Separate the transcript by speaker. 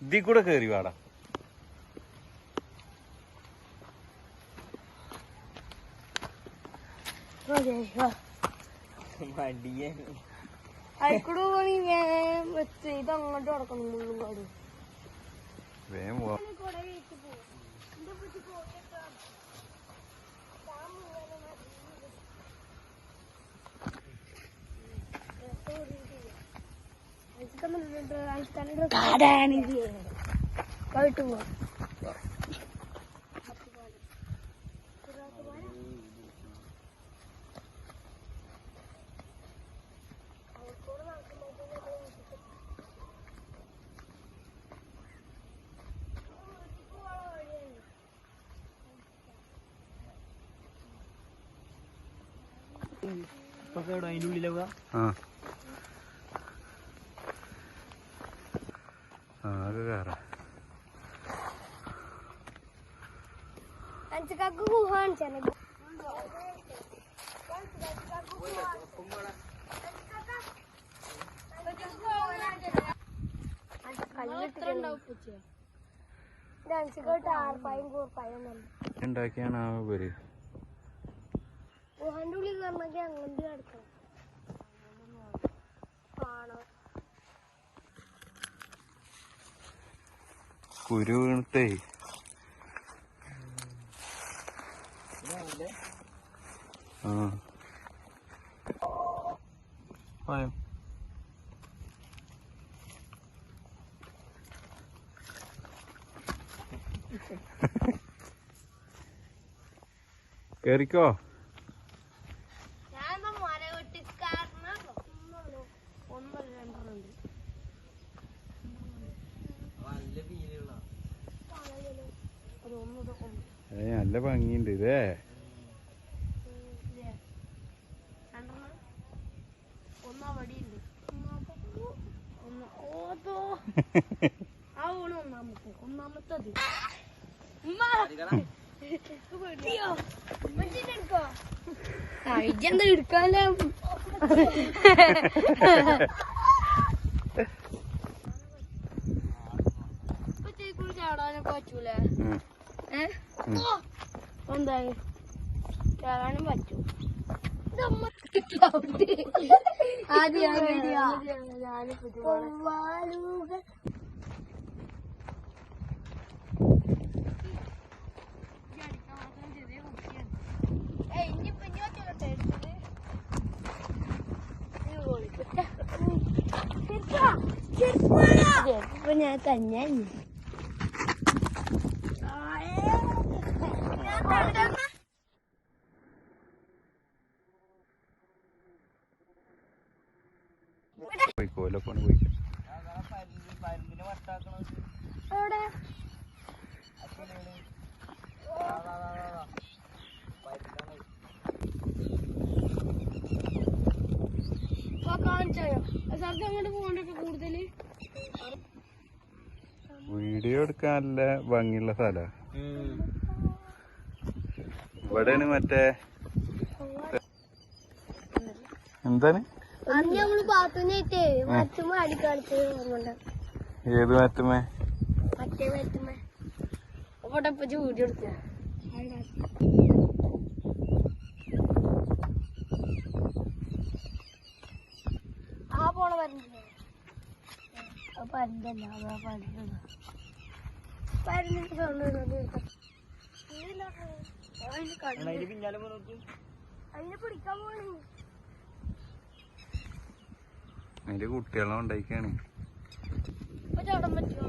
Speaker 1: ഇതി കൂടെ കേറി വാടാ.
Speaker 2: വേഗം വെച്ച് ഇത് അങ്ങോട്ട് കിടക്കണം മുള്ളും കാട്
Speaker 1: വേഗം പോവാ
Speaker 2: പോയിട്ട് പോവാ
Speaker 3: അതിന്റെ ഉള്ളിലാവുക
Speaker 1: ആകെ കയറാ ഉണ്ടാക്കിയാണ് ആ ഉപരി.
Speaker 2: ഗുഹന്റെ ഉള്ളിൽ കിടക്കണം
Speaker 1: കുരു വീണിട്ടേ ആ. പോയോ. കേറിക്കോ? ഏ നല്ല ഭംഗിയുണ്ട് ഇതേ
Speaker 2: ഒന്നാമത്തത് എടുക്കാല്ലേ ചാടാനൊക്കെ പറ്റൂലേ. എന്തായി? കയറാനും പറ്റും. ഇപ്പൊ ഞാൻ തന്നെ പോകണ്ടൊക്കെ കൂടുതൽ
Speaker 1: വീഡിയോ എടുക്കാനല്ല ഭംഗിയുള്ള സ്ഥലാ. ഇവിടെയാണ് മറ്റേ എന്താണ്? ഏത് മാറ്റമേ
Speaker 2: ആ പോണ ആ പരന്തല്ല പരന്തല്ല പരന്നിട്ട്
Speaker 3: അതിന്റെ പിന്നാലെ നോക്കി.
Speaker 2: അതിനെ പിടിക്കാൻ പോണേ.
Speaker 1: അതിന്റെ കുട്ടികളെ ഉണ്ടായിക്കാണ് ചവിടാൻ പറ്റുമോ